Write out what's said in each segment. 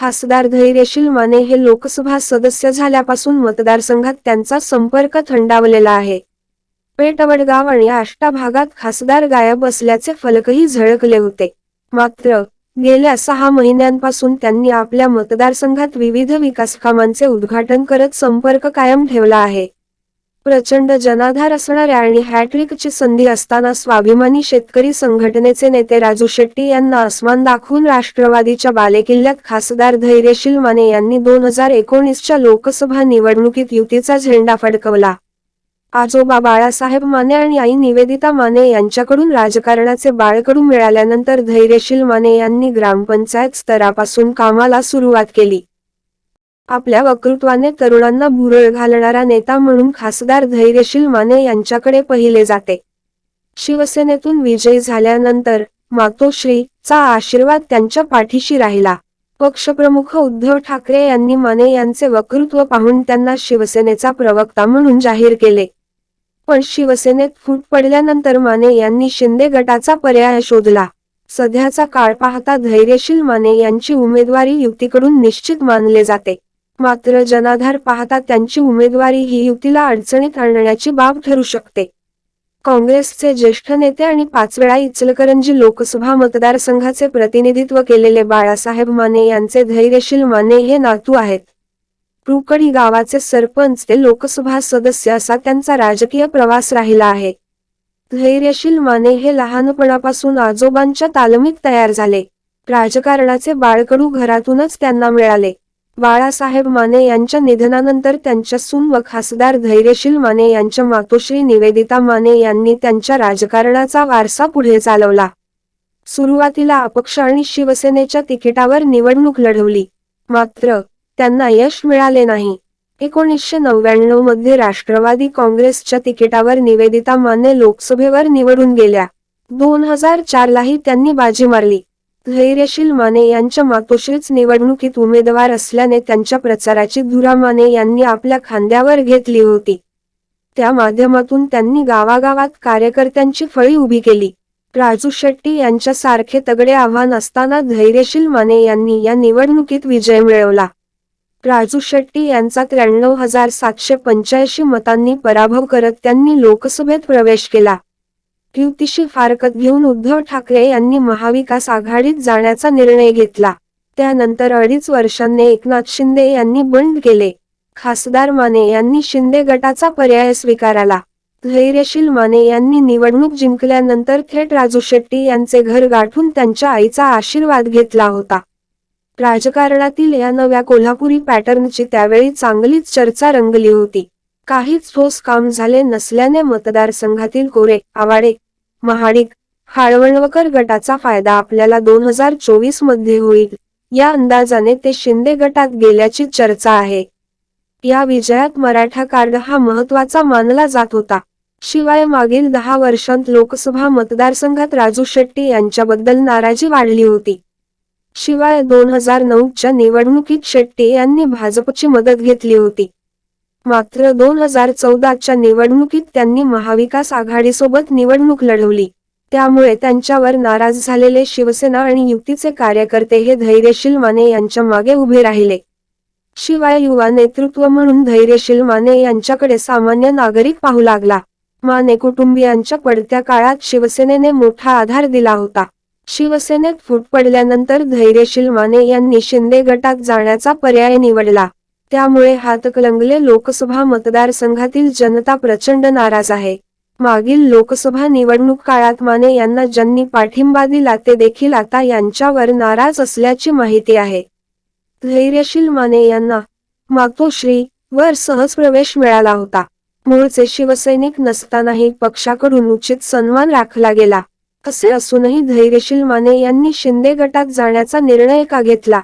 खासदार धैर्यशील माने हे लोकसभा सदस्य झाल्यापासून मतदारसंघात त्यांचा संपर्क थंडावलेला आहे. पेठ वडगाव आणि आष्टा भागात खासदार गायब असल्याचे फलकही झळकले होते. मात्र गेल्या सहा महिन्यांपासून त्यांनी आपल्या मतदारसंघात विविध विकास कामांचे उद्घाटन करत संपर्क कायम ठेवला आहे. प्रचंड जनाधार असणाऱ्या आणि हॅट्रिकची संधी असताना स्वाभिमानी शेतकरी संघटनेचे नेते राजू शेट्टी यांना अस्मान दाखवून राष्ट्रवादीच्या बालेकिल्ल्यात खासदार धैर्यशील माने यांनी दोन हजार एकोणीसच्या लोकसभा निवडणुकीत युतीचा झेंडा फडकवला. आजोबा बाळासाहेब माने आणि आई निवेदिता माने यांच्याकडून राजकारणाचे बाळकडू मिळाल्यानंतर धैर्यशील माने यांनी ग्रामपंचायत स्तरापासून कामाला सुरुवात केली. आपल्या वक्तृत्वाने तरुणांना भुरळ घालणारा नेता म्हणून खासदार धैर्यशील माने यांच्याकडे पाहिले जाते. शिवसेनेतून विजयी झाल्यानंतर मातोश्री चा आशीर्वाद त्यांच्या पाठीशी राहिला. पक्षप्रमुख उद्धव ठाकरे यांनी माने यांचे वक्तृत्व पाहून त्यांना शिवसेनेचा प्रवक्ता म्हणून जाहीर केले. पण शिवसेनेत फूट पडल्यानंतर माने यांनी शिंदे गटाचा पर्याय शोधला. सध्याचा काळ पाहता धैर्यशील माने यांची उमेदवारी युतीकडून निश्चित मानले जाते. मात्र जनाधार पाहता त्यांची उमेदवारी ही युतीला अडचणीत आणण्याची बाब ठरू शकते. काँग्रेसचे ज्येष्ठ नेते आणि पाच वेळा इचलकरंजी लोकसभा मतदारसंघाचे प्रतिनिधित्व केलेले बाळासाहेब माने यांचे धैर्यशील माने हे नातू आहेत. रुकडी गावाचे सरपंच ते लोकसभा सदस्य असा त्यांचा राजकीय प्रवास राहिला आहे. धैर्यशील माने हे लहानपणापासून आजोबांच्या तालमीत तयार झाले. राजकारणाचे बाळकडू घरातूनच त्यांना मिळाले. बाळासाहेब माने यांच्या निधनानंतर त्यांच्या सून व खासदार धैर्यशील माने यांच्या मातोश्री निवेदिता माने यांनी त्यांच्या राजकारणाचा वारसा पुढे चालवला. सुरुवातीला अपक्ष आणि शिवसेनेच्या तिकिटावर निवडणूक लढवली. मात्र त्यांना यश मिळाले नाही. एकोणीसशे नव्याण्णवमध्ये राष्ट्रवादी काँग्रेसच्या तिकिटावर निवेदिता माने लोकसभेवर निवडून गेल्या. दोन हजार चारलाही त्यांनी बाजी मारली. धैर्यशील माने यांच्या मातोश्रीच निवडणुकीत उमेदवार असल्याने त्यांच्या प्रचाराची धुरा माने यांनी आपल्या खांद्यावर घेतली होती. त्या माध्यमातून त्यांनी गावागावात कार्यकर्त्यांची फळी उभी केली. राजू शेट्टी यांच्यासारखे तगडे आव्हान असताना धैर्यशील माने यांनी या निवडणुकीत विजय मिळवला. राजू शेट्टी यांचा त्र्याण्णव हजार सातशे पंच्याऐंशी मतांनी पराभव करत त्यांनी लोकसभेत प्रवेश केला. युतीशी फारकत घेऊन उद्धव ठाकरे यांनी महाविकास आघाडीत जाण्याचा निर्णय घेतला. त्यानंतर अडीच वर्षांनी एकनाथ शिंदे यांनी बंड केले. खासदार माने यांनी शिंदे गटाचा पर्याय स्वीकारला. धैर्यशील माने यांनी निवडणूक जिंकल्यानंतर थेट राजू शेट्टी यांचे घर गाठून त्यांच्या आईचा आशीर्वाद घेतला होता. राजकारणातील या नव्या कोल्हापुरी पॅटर्नची त्यावेळी चांगलीच चर्चा रंगली होती. काहीच ठोस काम झाले नसल्याने मतदारसंघातील कोरे आवाडे महाडिक हाळवणवकर गटाचा फायदा आपल्याला दोन हजार चोवीसमध्ये होईल. या अंदाजाने ते शिंदे गटात गेल्याची चर्चा आहे. या विजयात मराठा कार्ड हा महत्त्वाचा मानला जात होता. शिवाय मागील दहा वर्षांत लोकसभा मतदारसंघात राजू शेट्टी यांच्याबद्दल नाराजी वाढली होती. शिवाय दोन हजार नऊच्या निवडणुकीत शेट्टी यांनी भाजपची मदत घेतली होती. मात्र दोन हजार चौदाच्या निवडणुकीत त्यांनी महाविकास आघाडीसोबत निवडणूक लढवली. त्यामुळे त्यांच्यावर नाराज झालेले शिवसेना आणि युतीचे कार्यकर्ते हे धैर्यशील माने यांच्या मागे उभे राहिले. शिवाय युवा नेतृत्व म्हणून धैर्यशील माने यांच्याकडे सामान्य नागरिक पाहू लागला. माने कुटुंबियांच्या पडत्या काळात शिवसेनेने मोठा आधार दिला होता. शिवसेनेत फूट पडल्यानंतर धैर्यशील माने यांनी शिंदे गटात जाण्याचा पर्याय निवडला. त्यामुळे हातकलंगले लोकसभा मतदारसंघातील जनता प्रचंड नाराज आहे. मागील लोकसभा निवडणूक काळात माने यांना ज्यांनी पाठिंबा दिला ते देखील आता यांच्यावर नाराज असल्याची माहिती आहे. धैर्यशील माने यांना मातोश्री वर सहज प्रवेश मिळाला होता. मूळचे शिवसैनिक नसतानाही पक्षाकडून उचित सन्मान राखला गेला. असे असूनही धैर्यशील माने यांनी शिंदे गटात जाण्याचा निर्णय का घेतला?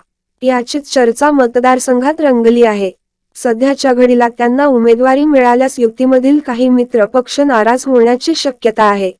याचीच चर्चा मतदारसंघात रंगली आहे. सध्याच्या घडीला त्यांना उमेदवारी मिळाल्यास युतीमधील काही मित्र पक्ष नाराज होण्याची शक्यता आहे.